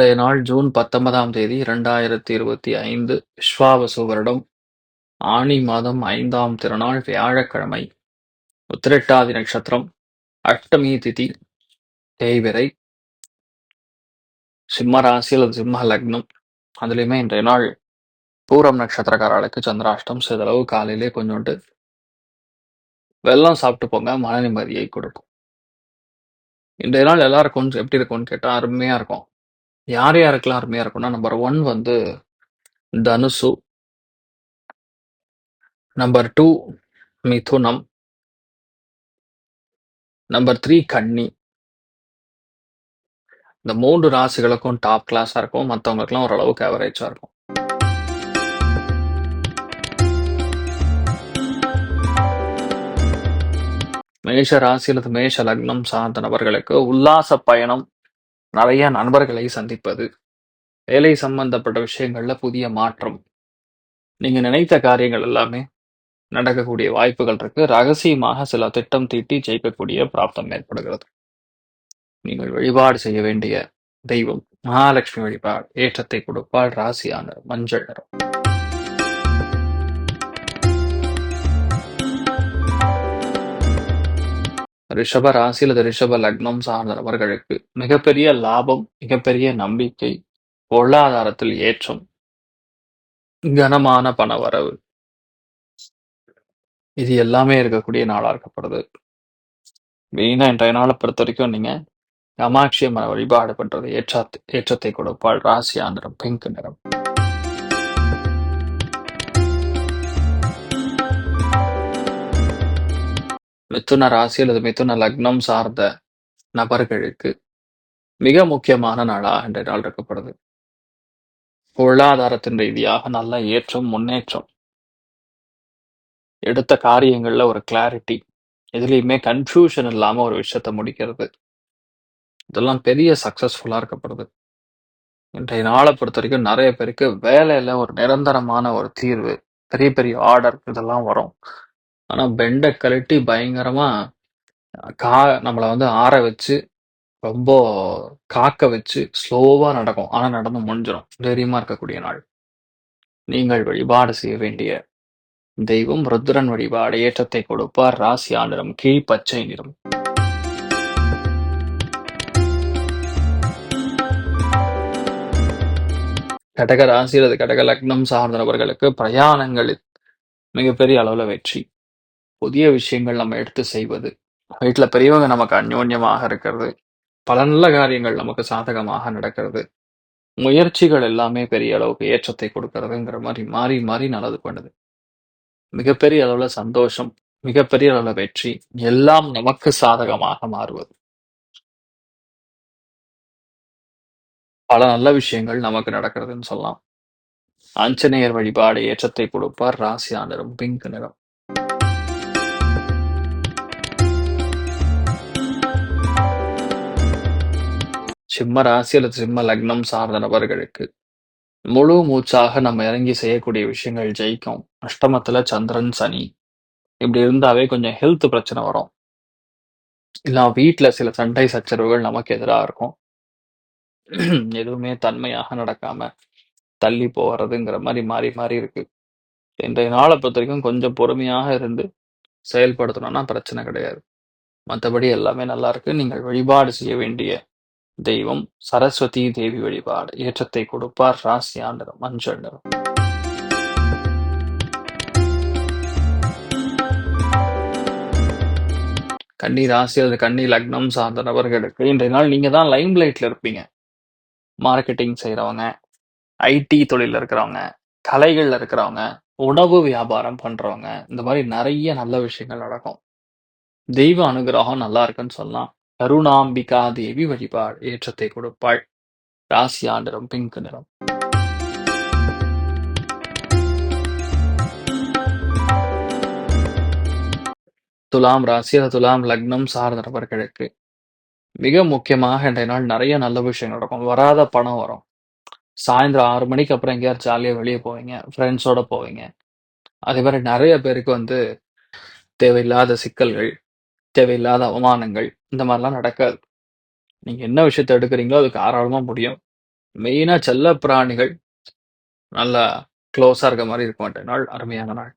இன்றைய நாள் ஜூன் பத்தொன்பதாம் தேதி இரண்டாயிரத்தி இருபத்தி ஐந்து விஸ்வாவசு வருடம். ஆணி மாதம் ஐந்தாம் திருநாள் வியாழக்கிழமை. உத்திரட்டாதி நட்சத்திரம். அஷ்டமி திதி. தேய்விரை சிம்ம ராசி அல்லது சிம்ம லக்னம். அதுலேயுமே இன்றைய நாள் பூரம் நட்சத்திரக்காரர்களுக்கு சந்திராஷ்டம் சிறிதளவு காலையிலே கொஞ்சோண்டு வெள்ளம் சாப்பிட்டு போங்க மன நிம்மதியை கொடுக்கும். இன்றைய நாள் எல்லாருக்கும் எப்படி இருக்கும்னு கேட்டால் அருமையாக இருக்கும். யார் யாருக்கெல்லாம் அருமையா இருக்கும்னா, நம்பர் ஒன் வந்து தனுசு. நம்பர் டூ மிதுனம். நம்பர் த்ரீ கன்னி. இந்த மூன்று ராசிகளுக்கும் டாப் கிளாஸா இருக்கும். மத்தவங்களுக்கெல்லாம் ஓரளவுக்கு அவரேஜா இருக்கும். மேஷ ராசி மேஷ லக்னம் சார்ந்த நபர்களுக்கு உல்லாச பயணம் நிறைய நண்பர்களை சந்திப்பது வேலை சம்பந்தப்பட்ட விஷயங்கள்ல புதிய மாற்றம். நீங்க நினைத்த காரியங்கள் எல்லாமே நடக்கக்கூடிய வாய்ப்புகள் இருக்கு. ரகசியமாக சில திட்டம் தீட்டி ஜெயிக்கக்கூடிய பிராப்தம் ஏற்படுகிறது. நீங்கள் வழிபாடு செய்ய வேண்டிய தெய்வம் மகாலட்சுமி வழிபாடு ஏற்றத்தை கொடுப்பால் ராசியான மஞ்சள் நிறம். ரிஷப ராசி அல்லது ரிஷப லக்னம் சார்ந்த நபர்களுக்கு மிகப்பெரிய லாபம் மிகப்பெரிய நம்பிக்கை பொருளாதாரத்தில் ஏற்றம் கனமான பணவரவு இது எல்லாமே இருக்கக்கூடிய நாளா இருக்கப்படுது. மெயினா இன்றைய நாளை பொறுத்த வரைக்கும் நீங்க காமாட்சி அம்மன் வழிபாடு பண்றது ஏற்றத்தை ஏற்றத்தை கொடுப்பாள். ராசி ஆந்திரம் பிங்க் நிறம். மிதுன ராசி அல்லது மிதுன லக்னம் சார்ந்த நபர்களுக்கு மிக முக்கியமான நாளா இன்றைய நாள் இருக்கப்படுது பொருளாதாரத்தின் ரீதியாக நல்ல ஏற்றம் முன்னேற்றம். எடுத்த காரியங்கள்ல ஒரு கிளாரிட்டி எதுலேயுமே கன்ஃபியூஷன் இல்லாம ஒரு விஷயத்த முடிக்கிறது. இதெல்லாம் பெரிய சக்சஸ்ஃபுல்லா இருக்கப்படுது இன்றைய நாளை பொறுத்த வரைக்கும் நிறைய பேருக்கு வேலையில ஒரு நிரந்தரமான ஒரு தீர்வு பெரிய பெரிய ஆர்டர் இதெல்லாம் வரும். ஆனா பெண்டை கழட்டி பயங்கரமா கா நம்மள வந்து ஆற வச்சு ரொம்ப காக்க வச்சு ஸ்லோவா நடக்கும். ஆனா நடந்து முடிஞ்சிடும் தைரியமா இருக்கக்கூடிய நாள். நீங்கள் வழிபாடு செய்ய வேண்டிய தெய்வம் ருத்ரன் வழிபாடு. ஏற்றத்தை கொடுப்பார். ராசி ஆண்டிரம் கீழ் பச்சை நிறம். கடக ராசி அல்லது கடக லக்னம் சார்ந்த நபர்களுக்கு பிரயாணங்களில் மிகப்பெரிய அளவுல வெற்றி. புதிய விஷயங்கள் நம்ம எடுத்து செய்வது. வீட்டுல பெரியவங்க நமக்கு அந்யோன்யமாக இருக்கிறது. பல நல்ல காரியங்கள் நமக்கு சாதகமாக நடக்கிறது. முயற்சிகள் எல்லாமே பெரிய அளவுக்கு ஏற்றத்தை கொடுக்கறதுங்கிற மாதிரி மாறி மாறி நல்லது பண்ணுது மிகப்பெரிய அளவுல சந்தோஷம் மிகப்பெரிய அளவுல வெற்றி எல்லாம் நமக்கு சாதகமாக மாறுவது. பல நல்ல விஷயங்கள் நமக்கு நடக்கிறதுன்னு சொல்லலாம். ஆஞ்சநேயர் வழிபாடு ஏற்றத்தை கொடுப்பார். ராசியா நிறம் பிங்க் நிறம். சிம்ம ராசி அல்லது சிம்ம லக்னம் சார்ந்த நபர்களுக்கு முழு மூச்சாக நம்ம இறங்கி செய்யக்கூடிய விஷயங்கள் ஜெயிக்கும். அஷ்டமத்துல சந்திரன் சனி. இப்படி இருந்தாவே கொஞ்சம் ஹெல்த் பிரச்சனை வரும். இல்லை வீட்டில் சில சண்டை சச்சரவுகள் நமக்கு எதிராக இருக்கும். எதுவுமே தன்மையாக நடக்காம தள்ளி போகிறதுங்கிற மாதிரி மாறி மாறி இருக்கு. இன்றைய நாளை பொறுத்த வரைக்கும் கொஞ்சம் பொறுமையாக இருந்து செயல்படுத்தணும்னா பிரச்சனை கிடையாது. மற்றபடி எல்லாமே நல்லா இருக்கு. நீங்கள் வழிபாடு செய்ய வேண்டிய தெய்வம் சரஸ்வதி தேவி வழிபாடு. ஏற்றத்தை கொடுப்பார் ராசி ஆண்டரம் மஞ்சள் நிறம். கன்னி ராசி அல்லது கன்னி லக்னம் சார்ந்த நபர்களுக்கு இன்றைய நாள் நீங்க தான் லைம் லைட்ல இருப்பீங்க. மார்க்கெட்டிங் செய்யறவங்க ஐடி தொழில இருக்கிறவங்க கலைகள்ல இருக்கிறவங்க உணவு வியாபாரம் பண்றவங்க இந்த மாதிரி நிறைய நல்ல விஷயங்கள் நடக்கும். தெய்வ அனுகிரகம் நல்லா இருக்குன்னு சொல்லலாம். கருணாம்பிகா தேவி வழிபாடு. ஏற்றத்தை கொடுப்பாள். ராசி ஆண்டரம் பிங்க் நிறம். துலாம் ராசி அல்லது துலாம் லக்னம் சார்ந்த நபர்களுக்கு மிக முக்கியமாக இன்றைய நாள் நிறைய நல்ல விஷயங்கள் நடக்கும். வராத பணம் வரும். சாயந்தரம் ஆறு மணிக்கு அப்புறம் எங்கேயாவது ஜாலியாக வெளியே போவீங்க. ஃப்ரெண்ட்ஸோட போவீங்க. அதே மாதிரி நிறைய பேருக்கு வந்து தேவையில்லாத சிக்கல்கள் தேவையில்லாத அவமானங்கள் இந்த மாதிரிலாம் நடக்காது. நீங்க என்ன விஷயத்தை எடுக்கிறீங்களோ அது தாராளமா முடியும். மெயினா செல்ல பிராணிகள் நல்லா க்ளோஸா இருக்க மாதிரி இருக்க மாட்டேன். நாள் அருமையான நாள்.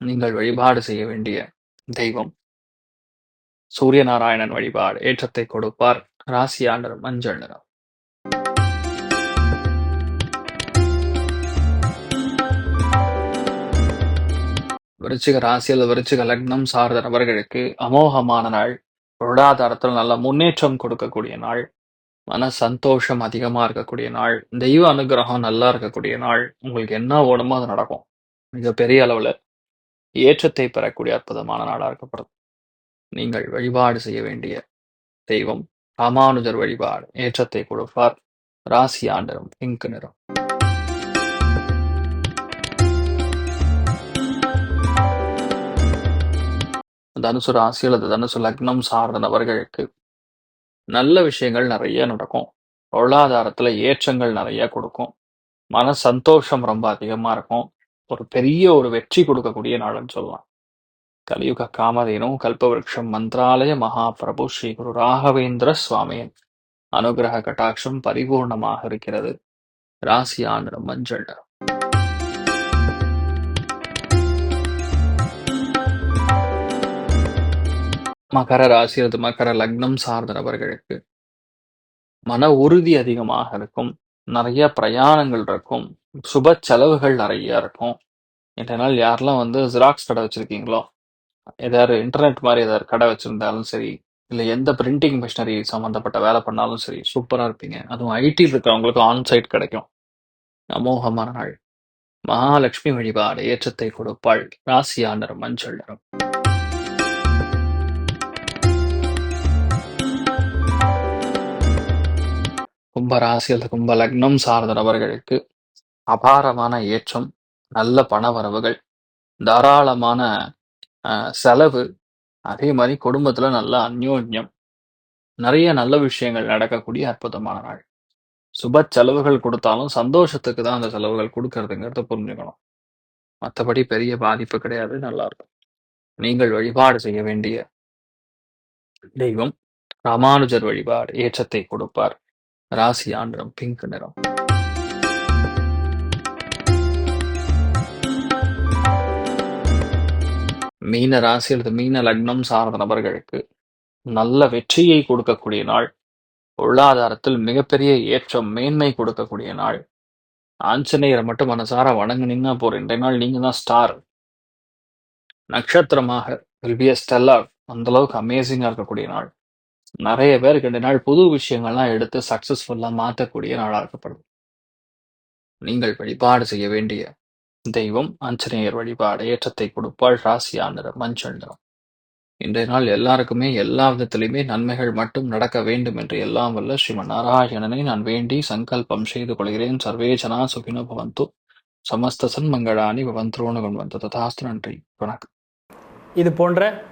நீங்கள் வழிபாடு செய்ய வேண்டிய தெய்வம். சூரிய நாராயணன் வழிபாடு ஏற்றத்தை கொடுப்பார். ராசி ஆண்டர் மஞ்சள் நிறம். விருச்சிக ராசி அல்லது விருச்சிக லக்னம் சார்ந்த நபர்களுக்கு அமோகமான நாள். பொருளாதாரத்தில் நல்ல முன்னேற்றம் கொடுக்கக்கூடிய நாள் மன சந்தோஷம் அதிகமா இருக்கக்கூடிய நாள் தெய்வ அனுகிரகம் நல்லா இருக்கக்கூடிய நாள் உங்களுக்கு என்ன ஓடுமோ அது நடக்கும். மிகப்பெரிய அளவில் ஏற்றத்தை பெறக்கூடிய அற்புதமான நாளாக இருக்கப்படுது. நீங்கள் வழிபாடு செய்ய வேண்டிய தெய்வம் ராமானுஜர் வழிபாடு ஏற்றத்தை கொடுப்பார். ராசி ஆண்டரும் பிங்க் நிறம். தனுசு ராசி அல்லது தனுசு லக்னம் சார்ந்த நபர்களுக்கு நல்ல விஷயங்கள் நிறைய நடக்கும். பொருளாதாரத்துல ஏற்றங்கள் நிறைய கொடுக்கும். மன சந்தோஷம் ரொம்ப அதிகமா இருக்கும். ஒரு பெரிய ஒரு வெற்றி கொடுக்கக்கூடிய நாள்னு சொல்லலாம். கலியுக காமதேனும் கல்பவருஷம் மந்திராலய மகாபிரபு ஸ்ரீ குரு ராகவேந்திர சுவாமியின் அனுகிரக கட்டாட்சம் பரிபூர்ணமாக இருக்கிறது. ராசி மஞ்சள் மகர ராசி அல்லது மகர லக்னம் சார்ந்த நபர்களுக்கு மன உறுதி அதிகமாக இருக்கும். நிறைய பிரயாணங்கள் இருக்கும். சுப செலவுகள் நிறைய இருக்கும். இன்றைய யாரெல்லாம் வந்து ஜெராக்ஸ் கடை வச்சிருக்கீங்களோ ஏதாவது இன்டர்நெட் மாதிரி ஏதாவது கடை வச்சிருந்தாலும் சரி இல்லை எந்த பிரிண்டிங் மிஷினரி சம்மந்தப்பட்ட வேலை பண்ணாலும் சரி சூப்பராக இருப்பீங்க. அதுவும் ஐடி இருக்கிறவங்களுக்கு ஆன் சைட் கிடைக்கும். அமோகமான நாள். மகாலட்சுமி வழிபாடு ஏற்றத்தை கொடுப்பாள். ராசி மஞ்சள் நிறம். கும்ப ராசி அல்லது கும்ப லக்னம் சார்ந்த நபர்களுக்கு அபாரமான ஏற்றம் நல்ல பண வரவுகள் தாராளமான அஹ், செலவு அதே மாதிரி குடும்பத்துல நல்ல அந்யோன்யம் நிறைய நல்ல விஷயங்கள் நடக்கக்கூடிய அற்புதமான நாள். சுப செலவுகள் கொடுத்தாலும் சந்தோஷத்துக்கு தான் அந்த செலவுகள் கொடுக்கறதுங்கிறத புரிஞ்சுக்கணும். மற்றபடி பெரிய பாதிப்பு கிடையாது நல்லா இருக்கும். நீங்கள் வழிபாடு செய்ய வேண்டிய தெய்வம் ராமானுஜர் வழிபாடு ஏற்றத்தை கொடுப்பார். ராசி ஆண்டரம் பிங்க் நிறம். மீன ராசி அல்லது மீன லக்னம் சார்ந்த நபர்களுக்கு நல்ல வெற்றியை கொடுக்கக்கூடிய நாள். பொருளாதாரத்தில் மிகப்பெரிய ஏற்றம் மேன்மை கொடுக்கக்கூடிய நாள். ஆஞ்சநேயரை மட்டும் மனசார வணங்கினீங்கன்னா போற இன்றைய நாள் நீங்க தான் ஸ்டார் நட்சத்திரமாக வில் பி ஸ்டெல்லார் அந்த அளவுக்கு அமேசிங்கா இருக்கக்கூடிய நாள். நிறைய பேருக்கு ரெண்டு நாள் புது விஷயங்கள்லாம் எடுத்து சக்சஸ்ஃபுல்லா மாற்றக்கூடிய நாளாக இருக்கப்படும் நீங்கள் வழிபாடு செய்ய வேண்டிய தெய்வம் ஆஞ்சநேயர் வழிபாடு ஏற்றத்தை கொடுப்பாள் ராசி ஆண்டர் மஞ்சள் நிறம். இன்றைய நாள் எல்லாருக்குமே எல்லா விதத்திலையுமே நன்மைகள் மட்டும் நடக்க வேண்டும் என்று எல்லாம் வல்ல ஸ்ரீமன் நாராயணனை நான் வேண்டி சங்கல்பம் செய்து கொள்கிறேன். சர்வேஜனா சுகினோ பவந்து. சமஸ்த சன்மங்களானி பவந்தோனு கொண்டு வந்த ததாஸ்து நன்றி. வணக்கம். இது போன்ற